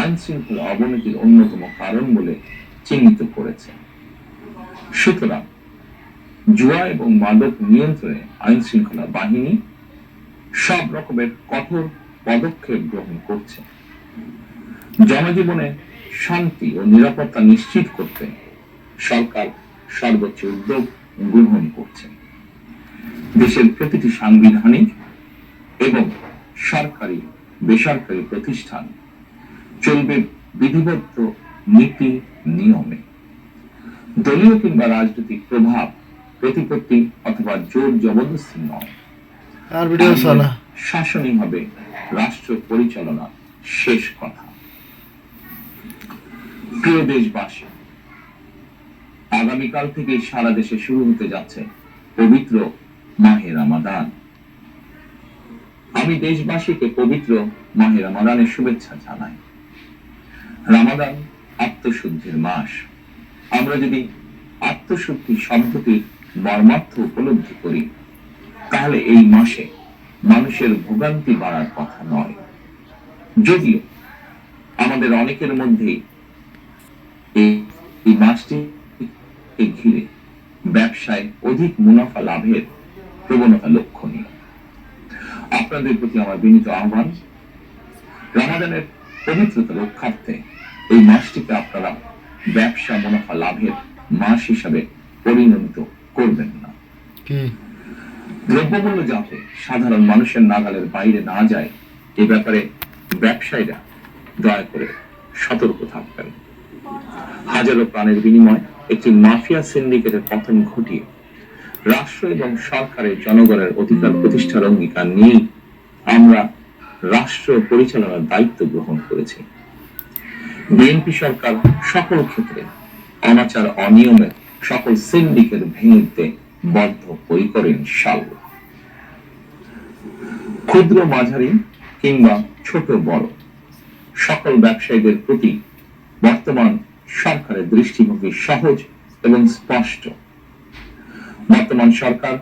আইন শৃঙ্খলা অবনতির অন্যতম কারণ বলে চিহ্নিত করেছে। সুতরাং জুয়া এবং মাদক নিয়ন্ত্রণে আইন শৃঙ্খলা বাহিনী সব রকমের কঠোর পদক্ষেপ গ্রহণ করছে। জনজীবনে শান্তি ও নিরাপত্তা নিশ্চিত করতে সরকার সর্বোচ্চ উদ্যোগ গ্রহণ করছে। দেশের প্রতিটি সাংবিধানিক এবং সরকারি, বেসরকারি প্রতিষ্ঠান চলবে বিধিবদ্ধ নীতি নিয়মে। দলীয় কিংবা রাজনৈতিক প্রভাব প্রতিপত্তি অথবা জোর জবরদস্তি নয়। আর ভিডিও শাসনই হবে রাষ্ট্র পরিচালনা শেষ কথা। প্রিয় দেশবাসী আগামীকাল থেকে সারা দেশে শুরু হতে যাচ্ছে পবিত্র মাহে রামাদান। আমি দেশবাসীকে পবিত্র মাহে রামাদানের শুভেচ্ছা জানাই। রামাদান আত্মশুদ্ধির মাস। আমরা যদি আত্মশুদ্ধি শব্দটির মর্মার্থ উপলব্ধি করি, তাহলে এই মাসে মানুষের ভোগান্তি বাড়ার কথা নয়। যদিও আমাদের অনেকের মধ্যে এই মাসটিকে ঘিরে ব্যবসায় অধিক মুনাফা লাভের প্রবণতা লক্ষণীয়। আপনাদের প্রতি আমার বিনীত আহ্বান, রামাদানের পবিত্রতা রক্ষার্থে এই মাসটিকে আপনারা ব্যবসা মুনাফা লাভের মাস হিসাবে পরিণত করবেন না। দ্রব্যমূল্য যাতে সাধারণ মানুষের নাগালের বাইরে না যায় এ ব্যাপারে ব্যবসায়ীরা দয়া করে সতর্ক থাকবেন। হাজারো প্রাণের বিনিময় একটি মাফিয়া সিন্ডিকেটের পতন ঘটিয়ে রাষ্ট্র এবং সরকারের জনগণের অধিকার প্রতিষ্ঠার অঙ্গীকার নিয়েই আমরা রাষ্ট্র পরিচালনার দায়িত্ব গ্রহণ করেছি। বিএনপি সরকার সকল ক্ষেত্রে অনাচার, অনিয়মের সকল সিন্ডিকেট ভেঙে দিতে পরিকর ইনশাল্লাহ ক্ষুদ্র মাঝারি কিংবা ছোট বড় সকল ব্যবসায়ীদের প্রতি বর্তমান সরকারের দৃষ্টিভঙ্গি সহজ এবং স্পষ্ট। বর্তমান সরকার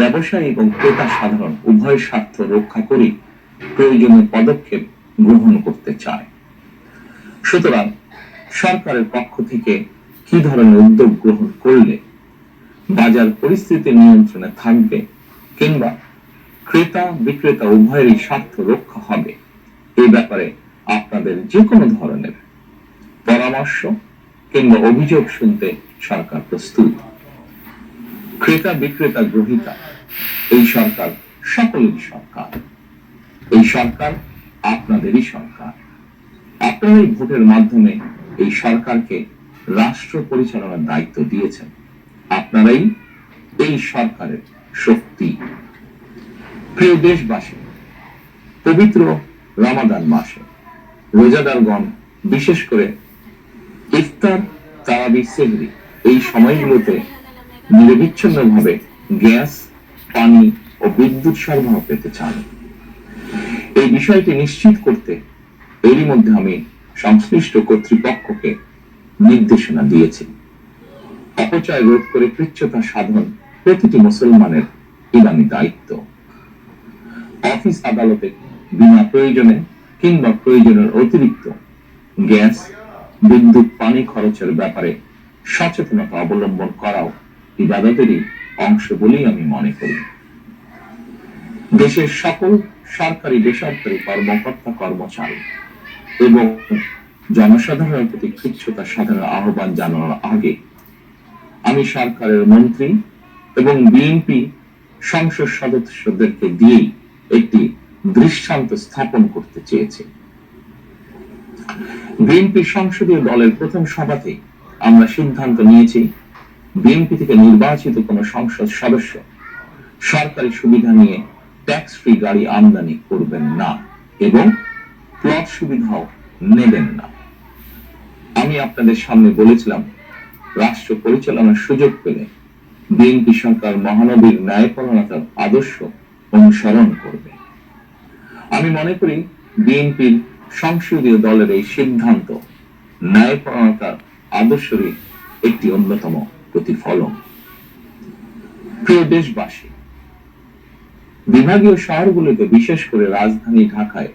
ব্যবসায়ী এবং ক্রেতা সাধারণ উভয় স্বার্থ রক্ষা করে প্রয়োজনীয় পদক্ষেপ গ্রহণ করতে চায়। সুতরাং সরকারের পক্ষ থেকে কি ধরনের উদ্যোগ গ্রহণ করলে বাজার পরিস্থিতি নিয়ন্ত্রণে থাকবে কিংবা ক্রেতা বিক্রেতা উভয়েরই স্বার্থ রক্ষা হবে? এই ব্যাপারে আপনাদের যে কোনো ধরনের পরামর্শ কিংবা অভিযোগ শুনতে সরকার প্রস্তুত। ক্রেতা বিক্রেতা গ্রহিতা, এই সরকার সকলেরই সরকার। এই সরকার আপনাদেরই সরকার। আপনারা এই ভোটের মাধ্যমে এই সরকারকে রাষ্ট্র পরিচালনার দায়িত্ব দিয়েছেন। আপনারাই এই সরকারের শক্তি। প্রিয় দেশবাসী, পবিত্র রমাদান মাসে রোজাদারগণ, বিশেষ করে ইফতার, তারাবি, সেহরি এই সময়গুলোতে নিরবিচ্ছিন্ন ভাবে গ্যাস, পানি ও বিদ্যুৎ সরবরাহ পেতে চান। এই বিষয়টি নিশ্চিত করতে এরই মধ্যে আমি সংশ্লিষ্ট কর্তৃপক্ষকে নির্দেশনা দিয়েছি। অপচয় রোধ করে কৃচ্ছতা সাধন প্রতিটি মুসলমানের ইমানি দায়িত্ব। অফিস আদালতে বিনা প্রয়োজনে কিংবা প্রয়োজনের অতিরিক্ত গ্যাস, বিদ্যুৎ, পানি খরচের ব্যাপারে সচেতনতা অবলম্বন করাও ইবাদতেরই অংশ বলেই আমি মনে করি। দেশের সকল সরকারি, বেসরকারি কর্মকর্তা কর্মচারী এবং জনসাধারণের প্রতি কৃচ্ছতা সাধনের আহ্বান জানানোর আগে আমি সরকারের মন্ত্রী এবং বিএনপি সংসদ সদস্যদেরকে দিয়েই একটি দৃষ্টান্ত স্থাপন করতে চেয়েছি। বিএনপি সংসদীয় দলের প্রথম সভাতে আমরা সিদ্ধান্ত নিয়েছি, বিএনপি থেকে নির্বাচিত কোন সংসদ সদস্য সরকারি সুবিধা নিয়ে ট্যাক্স ফ্রি গাড়ি আমদানি করবেন না এবং প্লট সুবিধাও নেবেন না। আমি আপনাদের সামনে বলেছিলাম, রাষ্ট্র পরিচালনার সুযোগ পেলে বিএনপি সরকার মহানবীর ন্যায়পরণতার আদর্শ অনুসরণ করবে। আমি মনে করি বিএনপির সংসদীয় দলের এই সিদ্ধান্ত ন্যায়পরণতার আদর্শেরই একটি অন্যতম প্রতিফলন। প্রিয় দেশবাসী, বিভাগীয় শহরগুলোতে বিশেষ করে রাজধানী ঢাকায়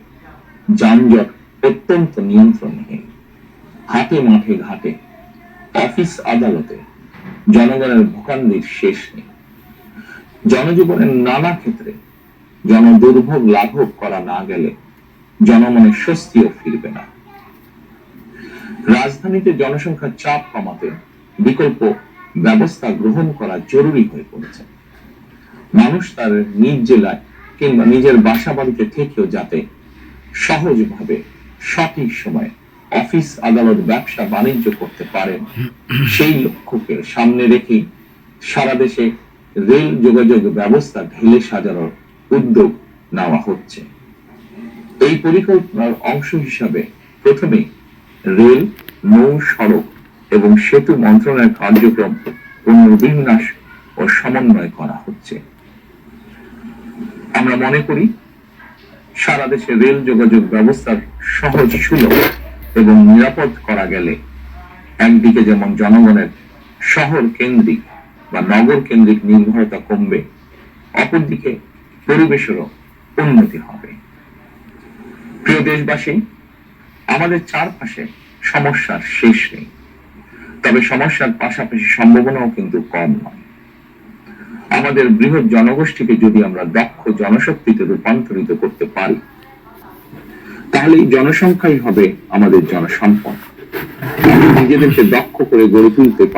যানজট অত্যন্ত নিয়ন্ত্রণহীন। হাতে মাঠে ঘাটে, অফিস আদালতে জনগণের ভোগান্তির শেষ নেই। জনজীবনের নানা ক্ষেত্রে জনদুর্ভোগ লাঘব করা না গেলে জনমনে স্বস্তিও ফিরবে না। রাজধানীতে জনসংখ্যার চাপ কমাতে বিকল্প ব্যবস্থা গ্রহণ করা জরুরি হয়ে পড়েছে। মানুষ তার নিজ জেলায় কিংবা নিজের বাসা বাড়িতে থেকেও যাতে সহজভাবে সঠিক সময়ে অফিস আদালত ব্যবসা বাণিজ্য করতে পারেন। সেই লক্ষ্যকে সামনে রেখে সারা দেশে রেল যোগাযোগ ব্যবস্থা ঢেলে সাজানোর উদ্যোগ নেওয়া হচ্ছে। এই পরিকল্পনার অংশ হিসাবে প্রথমে রেল নৌ সড়ক এবং সেতু মন্ত্রণালয়ের কার্যক্রম পুনর্বিন্যাস ও সমন্বয় করা হচ্ছে। আমরা মনে করি সারা দেশে রেল যোগাযোগ ব্যবস্থার সহজ সুলভ এবং নিরাপদ করা গেলে একদিকে যেমন জনগণের শহর কেন্দ্রিক বা নগর কেন্দ্রিক নির্ভরতা কমবে অপরদিকে পরিবেশেরও উন্নতি হবে। প্রিয় দেশবাসী, আমাদের চারপাশে সমস্যার শেষ নেই, তবে সমস্যার পাশাপাশি সম্ভাবনাও কিন্তু কম নয়। আমাদের বৃহৎ জনগোষ্ঠীকে যদি আমরা দক্ষ জনশক্তিতে রূপান্তরিত করতে পারি তাহলে এই জনসংখ্যাই হবে আমাদের জনসম্পদ। নিজেদেরকে দক্ষ করে গড়ে তুলতে পারি